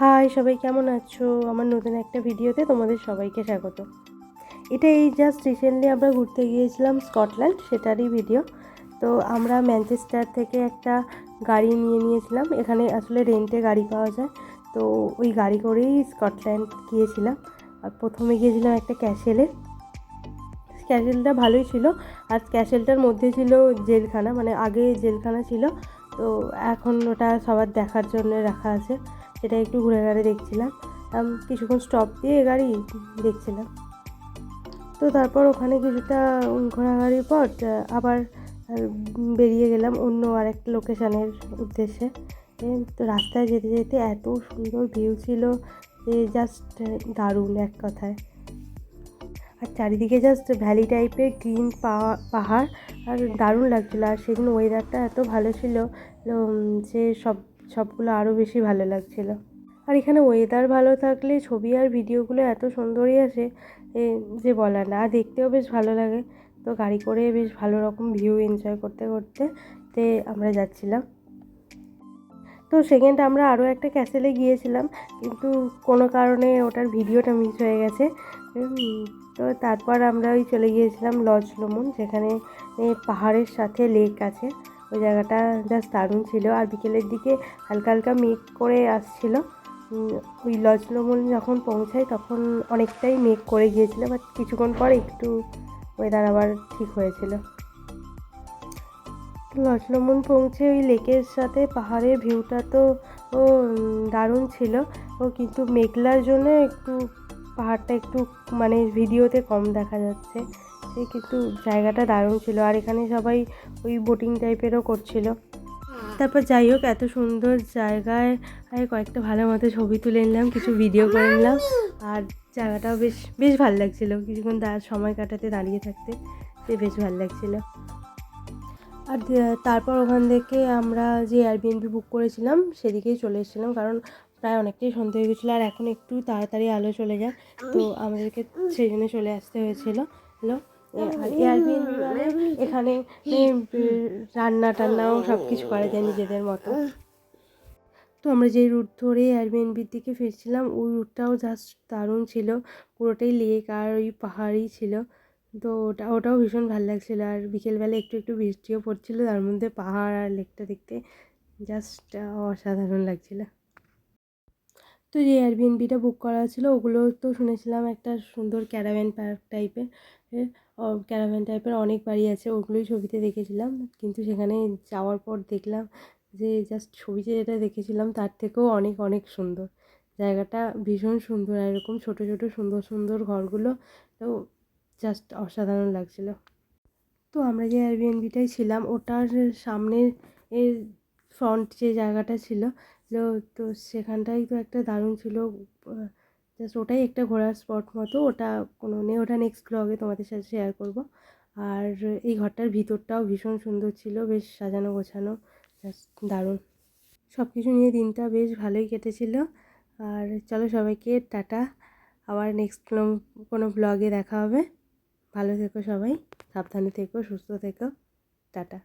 High, সবাই কেমন আছো? আমার নতুন একটা ভিডিওতে তোমাদের সবাইকে স্বাগত। এটা এই জাস্ট রিসেন্টলি আমরা ঘুরতে গিয়েছিলাম স্কটল্যান্ড, সেটারই ভিডিও তো আমরা ম্যানচেস্টার থেকে একটা গাড়ি নিয়ে নিয়েছিলাম। এখানে আসলে রেন্টে গাড়ি পাওয়া যায়। তো ওই গাড়ি করেই স্কটল্যান্ড গিয়েছিলাম। আর প্রথমে গিয়েছিলাম একটা ক্যাসেলে। ক্যাসেলটা ভালোই ছিল। আর ক্যাসেলটার মধ্যে ছিল জেলখানা মানে আগে জেলখানা ছিল। তো এখন ওটা সবার দেখার জন্য রাখা আছে। সেটা একটু ঘুরে ঘুরে দেখছিলাম। কিছুক্ষণ স্টপ দিয়ে গাড়ি দেখছিলাম। তো তারপর ওখানে কিছুটা ঘোরাঘুরির পর আবার বেরিয়ে গেলাম অন্য আরেকটা লোকেশানের উদ্দেশ্যে। তো রাস্তায় যেতে যেতে এত সুন্দর ভিউ ছিল যে জাস্ট দারুণ এক কথায়। আর চারিদিকে জাস্ট ভ্যালি টাইপের গ্রিন পাহাড় আর দারুণ লাগছিল। আর সেদিন ওয়েদারটা এত ভালো ছিল যে সব, সবগুলো আরও বেশি ভালো লাগছিল। আর এখানে ওয়েদার ভালো থাকলে ছবি আর ভিডিওগুলো এত সুন্দরই আসে যে বলার না। আর দেখতেও বেশ ভালো লাগে। তো গাড়ি করে বেশ ভালো রকম ভিউ এনজয় করতে করতে তে আমরা যাচ্ছিলাম। তো সেকেন্ড আমরা আরও একটা ক্যাসেলে গিয়েছিলাম, কিন্তু কোনো কারণে ওটার ভিডিওটা মিস হয়ে গেছে। তো তারপর আমরা ওই চলে গিয়েছিলাম লজ লমন যেখানে পাহাড়ের সাথে লেক আছে। ওই জায়গাটা জাস্ট দারুণ ছিল। আর বিকেলের দিকে হালকা হালকা মেঘ করে আসছিল। ওই লজ লমন যখন পৌঁছাই তখন অনেকটাই মেঘ করে গিয়েছিল বাট কিছুক্ষণ পর একটু ওয়েদার আবার ঠিক হয়েছিল। লজলমন পৌঁছে ওই লেকের সাথে পাহাড়ের ভিউটা তো, ও, দারুণ ছিল। ও কিন্তু মেঘলার জন্য একটু পাহাড়টা একটু মানে ভিডিওতে কম দেখা যাচ্ছে। সে কিন্তু জায়গাটা দারুণ ছিল। আর এখানে সবাই ওই বোটিং টাইপেরও করছিল। তারপর যাই হোক, এত সুন্দর জায়গায় কয়েকটা ভালো মতো ছবি তুলে নিলাম, কিছু ভিডিও করে নিলাম। আর জায়গাটাও বেশ বেশ ভালো লাগছিল। কিছুক্ষণ তার সময় কাটাতে দাঁড়িয়ে থাকতে সে বেশ ভালো লাগছিল। আর তারপর ওখান থেকে আমরা যে এয়ারবিএনবি বুক করেছিলাম, সেদিকেই চলে এসেছিলাম। কারণ প্রায় অনেকটাই সন্ধ্যে হয়ে গেছিল, আর এখন একটু তাড়াতাড়ি আলো চলে যায়। তো আমাদেরকে সেই জন্য চলে আসতে হয়েছিল। হলো আর মানে এখানে রান্না টান্নাও সব কিছু করা যায় নিজেদের মতো। তো আমরা যে রুট ধরে এয়ারবিএনবির দিকে ফিরছিলাম, ওই রুটটাও জাস্ট দারুণ ছিল। পুরোটাই লেক আর ওই পাহাড়ই ছিল। তো ওটা, ওটাও ভীষণ ভালো লাগছিল। আর বিকেলবেলা একটু একটু বৃষ্টিও পড়ছিল, তার মধ্যে পাহাড় আর লেকটা দেখতে জাস্ট অসাধারণ লাগছিল। তো যে এয়ারবিএনবিটা বুক করা ছিল ওগুলো তো শুনেছিলাম একটা সুন্দর ক্যারাভ্যান পার্ক টাইপের ক্যারাভ্যান টাইপের অনেক বাড়ি আছে, ওগুলোই ছবিতে দেখেছিলাম। কিন্তু সেখানে যাওয়ার পর দেখলাম যে জাস্ট ছবিতে যেটা দেখেছিলাম, তার থেকেও অনেক অনেক সুন্দর। জায়গাটা ভীষণ সুন্দর এরকম ছোটো ছোটো, সুন্দর সুন্দর ঘরগুলো তো জাস্ট অসাধারণ লাগছিল। তো আমরা যে এয়ারবিএনবিটাই ছিলাম, ওটার সামনের এর ফ্রন্ট যে জায়গাটা ছিল, তো সেখানটাই তো একটা দারুণ ছিল। জাস্ট ওটাই একটা ঘোরার স্পট মতো। ওটা কোনো নেই ওটা নেক্সট ব্লগে তোমাদের সাথে শেয়ার করব। আর এই ঘরটার ভিতরটাও ভীষণ সুন্দর ছিল, বেশ সাজানো গোছানো জাস্ট দারুণ। সব কিছু নিয়ে দিনটা বেশ ভালোই কেটেছিল। আর চলো সবাইকে টাটা। আবার নেক্সট কোনো কোনো ব্লগে দেখা হবে। ভালো থেকো সবাই সাবধানে থেকো সুস্থ থেকো টাটা।